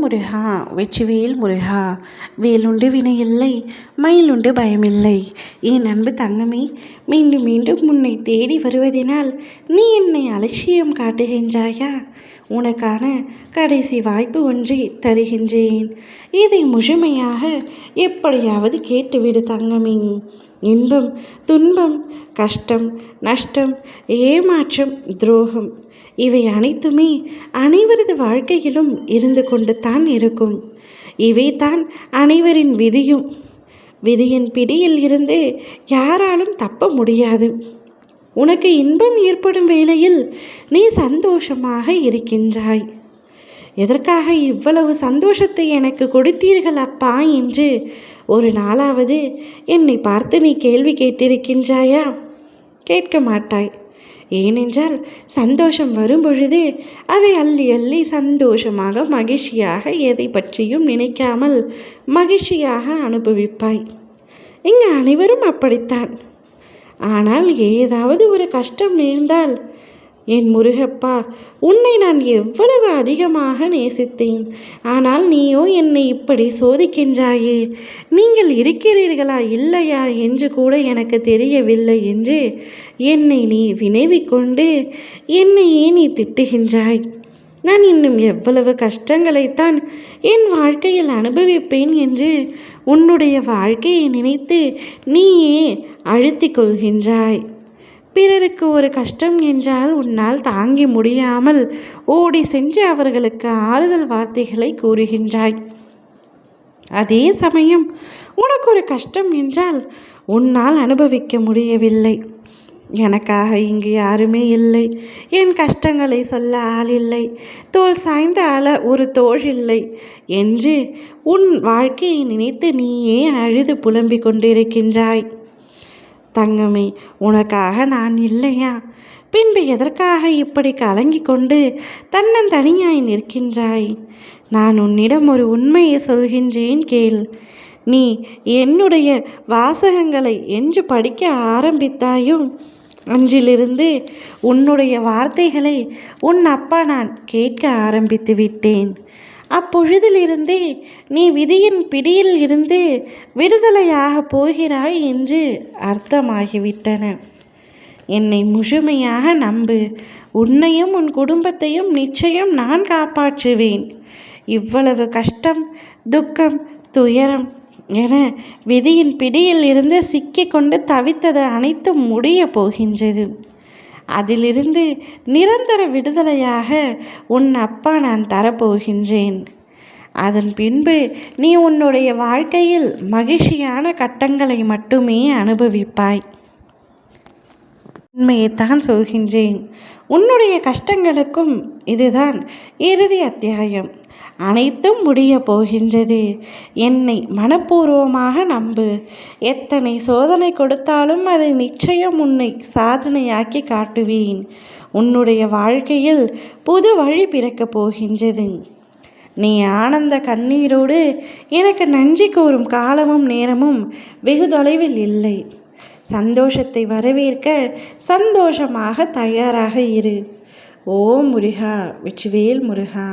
முருகா வெற்றிவேல் முருகா வேலுண்டு வினையில்லை மயிலுண்டு பயமில்லை. என் அன்பு தங்கமே மீண்டும் மீண்டும் உன்னை தேடி வருவதனால் நீ என்னை அலட்சியம் காட்டுகின்றாயா? உனக்கான கடைசி வாய்ப்பு ஒன்றை தருகின்றேன். இதை முழுமையாக எப்படியாவது கேட்டுவிடு தங்கமே. இன்பம் துன்பம் கஷ்டம் நஷ்டம் ஏமாற்றம் துரோகம் இவை அனைத்துமே அனைவரது வாழ்க்கையிலும் இருந்து கொண்டு தான் இருக்கும். இவை தான் அனைவரின் விதியும். விதியின் பிடியில் இருந்து யாராலும் தப்ப முடியாது. உனக்கு இன்பம் ஏற்படும் வேளையில் நீ சந்தோஷமாக இருக்கின்றாய். எதற்காக இவ்வளவு சந்தோஷத்தை எனக்கு கொடுத்தீர்கள் அப்பா என்று ஒரு நாளாவது என்னை பார்த்து நீ கேள்வி கேட்டிருக்கின்றாயா? கேட்க மாட்டாய். ஏனென்றால் சந்தோஷம் வரும்பொழுது அதை அள்ளி அள்ளி சந்தோஷமாக மகிழ்ச்சியாக எதை பற்றியும் நினைக்காமல் மகிழ்ச்சியாக அனுபவிப்பாய். இங்கு அனைவரும் அப்படித்தான். ஆனால் ஏதாவது ஒரு கஷ்டம் நேர்ந்தால் என் முருகப்பா உன்னை நான் எவ்வளவு அதிகமாக நேசித்தேன். ஆனால் நீயோ என்னை இப்படி சோதிக்கின்றாயே? நீங்கள் இருக்கிறீர்களா இல்லையா என்று கூட எனக்கு தெரியவில்லை என்று என்னை நீ வினைவிக்கொண்டு என்னையே நீ திட்டுகின்றாய்? நான் இன்னும் எவ்வளவு கஷ்டங்களைத்தான் என் வாழ்க்கையில் அனுபவிப்பேன் என்று உன்னுடைய வாழ்க்கையை நினைத்து நீயே அழுத்திக் கொள்கின்றாய். பிறருக்கு ஒரு கஷ்டம் என்றால் உன்னால் தாங்கி முடியாமல் ஓடி சென்று அவர்களுக்கு ஆறுதல் வார்த்தைகளை கூறுகின்றாய். அதே சமயம் உனக்கு ஒரு கஷ்டம் என்றால் உன்னால் அனுபவிக்க முடியவில்லை. எனக்காக இங்கு யாருமே இல்லை. என் கஷ்டங்களை சொல்ல ஆள் இல்லை. தோல் சாய்ந்த ஆள ஒரு தோல் இல்லை என்று உன் வாழ்க்கையை நினைத்து நீயே அழுது புலம்பிக் கொண்டிருக்கின்றாய். தங்கமே உனக்காக நான் இல்லையா? பின்பு எதற்காக இப்படி கலங்கி கொண்டு தன்னந்தனியாய் நிற்கின்றாய்? நான் உன்னிடம் ஒரு உண்மையை சொல்கின்றேன் கேள். நீ என்னுடைய வாசகங்களை என்று படிக்க ஆரம்பித்தாயும் அன்றிலிருந்து உன்னுடைய வார்த்தைகளை உன் அப்பா நான் கேட்க ஆரம்பித்து விட்டேன். அப்பொழுதிலிருந்தே நீ விதியின் பிடியில் இருந்து விடுதலையாக போகிறாய் என்று அர்த்தமாகிவிட்டன. என்னை முழுமையாக நம்பு. உன்னையும் உன் குடும்பத்தையும் நிச்சயம் நான் காப்பாற்றுவேன். இவ்வளவு கஷ்டம் துக்கம் துயரம் என விதியின் பிடியில் இருந்து சிக்கிக்கொண்டு தவித்தது அனைத்தும் முடிய போகின்றது. அதிலிருந்து நிரந்தர விடுதலையாக உன் அப்பா நான் தரப்போகின்றேன். அதன் பின்பு நீ உன்னுடைய வாழ்க்கையில் மகிழ்ச்சியான கட்டங்களை மட்டுமே அனுபவிப்பாய். உண்மையைத்தான் சொல்கின்றேன். உன்னுடைய கஷ்டங்களுக்கும் இதுதான் இறுதி அத்தியாயம். அனைத்தும் முடிய போகின்றது. என்னை மனப்பூர்வமாக நம்பு. எத்தனை சோதனை கொடுத்தாலும் அதை நிச்சயம் உன்னை சாதனையாக்கி காட்டுவேன். உன்னுடைய வாழ்க்கையில் புது வழி பிறக்கப் போகின்றது. நீ ஆனந்த கண்ணீரோடு எனக்கு நன்றி கூறும் காலமும் நேரமும் வெகு தொலைவில் இல்லை. சந்தோஷத்தை வரவேற்க சந்தோஷமாக தயாராக இரு. ஓ முருகா வெற்றிவேல் முருகா.